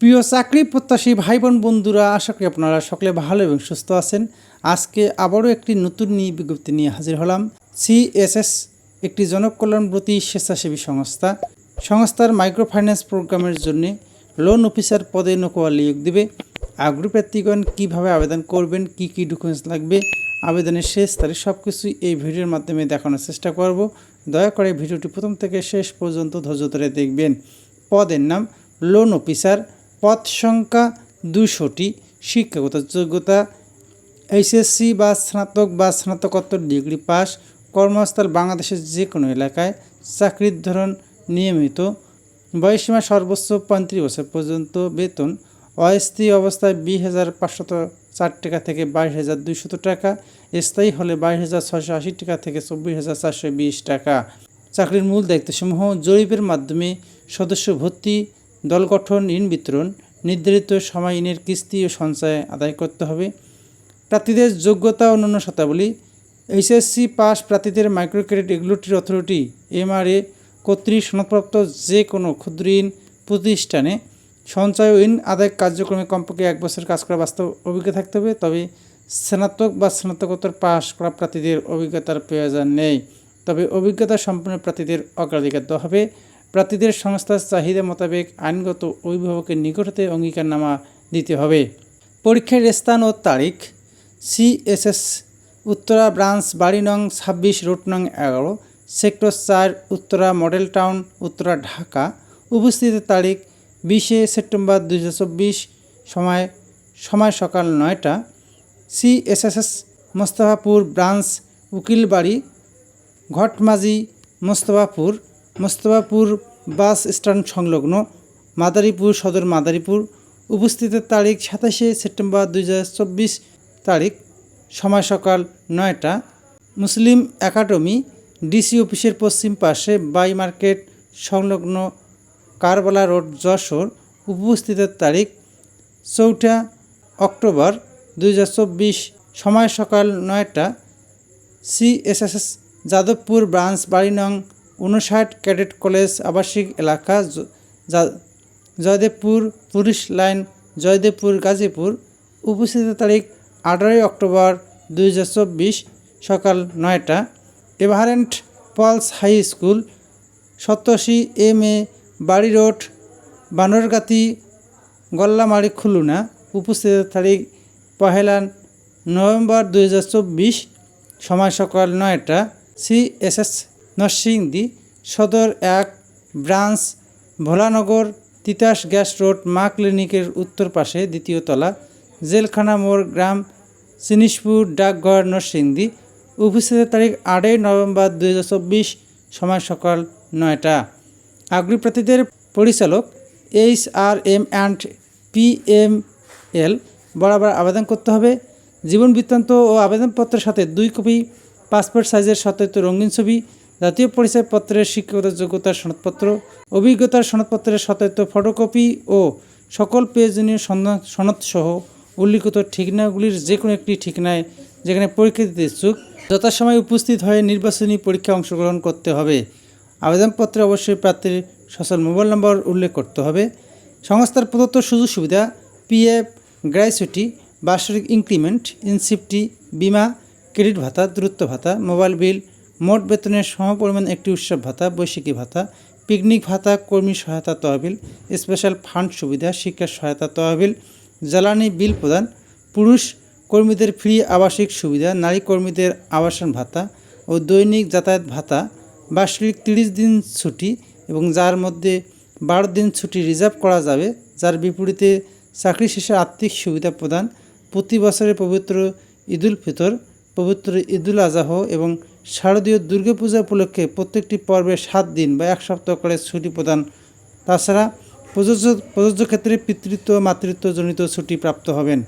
প্রিয় চাকরি প্রত্যাশী ভাই বোন বন্ধুরা, আশা করি আপনারা সকলে ভালো এবং সুস্থ আছেন। আজকে আবারও একটি নতুন নিয়ে বিজ্ঞপ্তি নিয়ে হাজির হলাম। সিএসএস, একটি জনকল্যাণব্রতী স্বেচ্ছাসেবী সংস্থা। সংস্থার মাইক্রো ফাইন্যান্স প্রোগ্রামের জন্য লোন অফিসার পদে নৌকোয়া নিয়োগ দেবে। আগ্রহী প্রার্থীগণ কীভাবে আবেদন করবেন, কি কি ডকুমেন্টস লাগবে, আবেদনের শেষ তারিখ সব কিছুই এই ভিডিওর মাধ্যমে দেখানোর চেষ্টা করব। দয়া করে ভিডিওটি প্রথম থেকে শেষ পর্যন্ত ধৈর্য ধরে দেখবেন। পদের নাম লোন অফিসার। পদ সংখ্যা দুশোটি শিক্ষাগত যোগ্যতা, এইচএসসি বা স্নাতক বা স্নাতকোত্তর ডিগ্রি পাস, কর্মস্থল বাংলাদেশের যে কোনো এলাকায় চাকরির ধরন নিয়মিত বয়সীমা সর্বোচ্চ পঁয়ত্রিশ বছর পর্যন্ত বেতন, অস্থায়ী অবস্থায় বিশ হাজার পাঁচশত চার টাকা থেকে বাইশ হাজার দুইশত টাকা, স্থায়ী হলে বাইশ হাজার ছশো আশি টাকা থেকে চব্বিশ হাজার চারশো বিশ টাকা। চাকরির মূল দায়িত্বসমূহ জরিপের মাধ্যমে সদস্য ভর্তি দল গঠন ঋণ বিতরণ, নির্ধারিত সময় ঋণের কিস্তি ও সঞ্চয় আদায় করতে হবে। প্রার্থীদের যোগ্যতা অন্যান্য শর্তাবলী, এইচএসসি পাস প্রার্থীদের micro credit regulatory authority, MRA কর্তৃক সনদপ্রাপ্ত যে কোনো ক্ষুদ্র ঋণ প্রতিষ্ঠানে সঞ্চয় ঋণ আদায় কার্যক্রমে কমপক্ষে এক বছর কাজ করা বাস্তব অভিজ্ঞতা থাকতে হবে, তবে স্নাতক বা স্নাতকোত্তর পাশ করা প্রার্থীদের অভিজ্ঞতার প্রয়োজন নেই। তবে অভিজ্ঞতা সম্পন্ন প্রার্থীদের অগ্রাধিকার দেওয়া হবে। প্রার্থীদের সংস্থার চাহিদা মোতাবেক আইনগত অভিভাবকের নিকট হতে অঙ্গীকারনামা দিতে হবে। পরীক্ষার স্থান ও তারিখ, সিএসএস, উত্তরা ব্রাঞ্চ, বাড়ি নং ছাব্বিশ, রুট নং এগারো, সেক্টর চার, উত্তরা মডেল টাউন, উত্তরা ঢাকা। উপস্থিতির তারিখ, বিশে সেপ্টেম্বর দু হাজার চব্বিশ, সময় সময় সকাল নয়টা। CSSS, Mostafapur branch, Ukilbari, Ghatmaji, Mostafapur. Mostafapur bus stand সংলগ্ন মাদারীপুর সদর মাদারীপুর উপস্থিতের তারিখ সাতাশে সেপ্টেম্বর দুই হাজার চব্বিশ তারিখ, সময় সকাল নয়টা। মুসলিম একাডেমি ডিসি অফিসের পশ্চিম পাশে বাই মার্কেট সংলগ্ন কারবালা রোড, যশোর উপস্থিতের তারিখ চৌঠা অক্টোবর দুই হাজার চব্বিশ, সময় সকাল নয়টা। সিএসএসএস যাদবপুর ব্রাঞ্চ বাড়ি নং উনষাট ক্যাডেট কলেজ আবাসিক এলাকা জয়দেবপুর পুলিশ লাইন জয়দেবপুর গাজীপুর। উপস্থিত তারিখ আঠারোই অক্টোবর দু হাজার চব্বিশ সকাল নয়টা। এভারেন্ট পলস হাই স্কুল সপ্তশী এম এ বাড়ি রোড, বানরগাতি, গল্লামারি, খুলনা। উপস্থিত তারিখ পহেলা নভেম্বর দু হাজার চব্বিশ সময় সকাল নয়টা। সিএসএস নরসিংদী সদর এক branch Bholanagar Titas gas road মা ক্লিনিকের উত্তর পাশে দ্বিতীয় তলা জেলখানা মোড় গ্রাম চিনিশপুর ডাকঘর নরসিংদী। উপস্থিতের তারিখ আটই নভেম্বর দু হাজার চব্বিশ সময় সকাল নয়টা। আগ্রহী প্রার্থীদের পরিচালক H R M and P M L বরাবর আবেদন করতে হবে। জীবন বৃত্তান্ত ও আবেদনপত্রের সাথে দুই কপি পাসপোর্ট সাইজের সত্যায়িত রঙিন ছবি জাতীয় পরিচয়পত্রের শিক্ষাগত যোগ্যতার সনদপত্র, অভিজ্ঞতার সনদপত্রের সত্যায়িত ফটোকপি ও সকল প্রয়োজনীয় সনদ সনদসহ উল্লিখিত ঠিকানাগুলির যে কোনো একটি ঠিকানায় যেখানে পরীক্ষা দিতে ইচ্ছুক, যথাসময়ে উপস্থিত হয়ে নির্বাচনী পরীক্ষায় অংশগ্রহণ করতে হবে। আবেদনপত্রে অবশ্যই প্রার্থীর সচল মোবাইল নম্বর উল্লেখ করতে হবে। সংস্থার প্রদত্ত সুযোগ সুবিধা, পিএফ গ্র্যাচুইটি বার্ষিক ইনক্রিমেন্ট, ইনসিপটি, বিমা, ক্রেডিট ভাতা দূরত্ব ভাতা, মোবাইল বিল মোট বেতনের সমপরিমাণ একটি উৎসব ভাতা বৈশাখী ভাতা, পিকনিক ভাতা, কর্মী সহায়তা তহবিল, স্পেশাল ফান্ড সুবিধা শিক্ষা সহায়তা তহবিল, জ্বালানি বিল প্রদান, পুরুষ কর্মীদের ফ্রি আবাসিক সুবিধা, নারী কর্মীদের আবাসন ভাতা ও দৈনিক যাতায়াত ভাতা, বার্ষিক তিরিশ দিন ছুটি এবং যার মধ্যে বারো দিন ছুটি রিজার্ভ করা যাবে, যার বিপরীতে চাকরি শেষে আর্থিক সুবিধা প্রদান, প্রতি বছরের পবিত্র ঈদুল ফিতর, পবিত্র ঈদুল আজাহ এবং শারদীয় দুর্গাপূজা উপলক্ষে প্রত্যেকটি পর্বে সাত দিন বা এক সপ্তাহ করে ছুটি প্রদান। তাছাড়া প্রযোজ্য প্রযোজ্য ক্ষেত্রে পিতৃত্ব মাতৃত্বজনিত ছুটি প্রাপ্ত হবেন।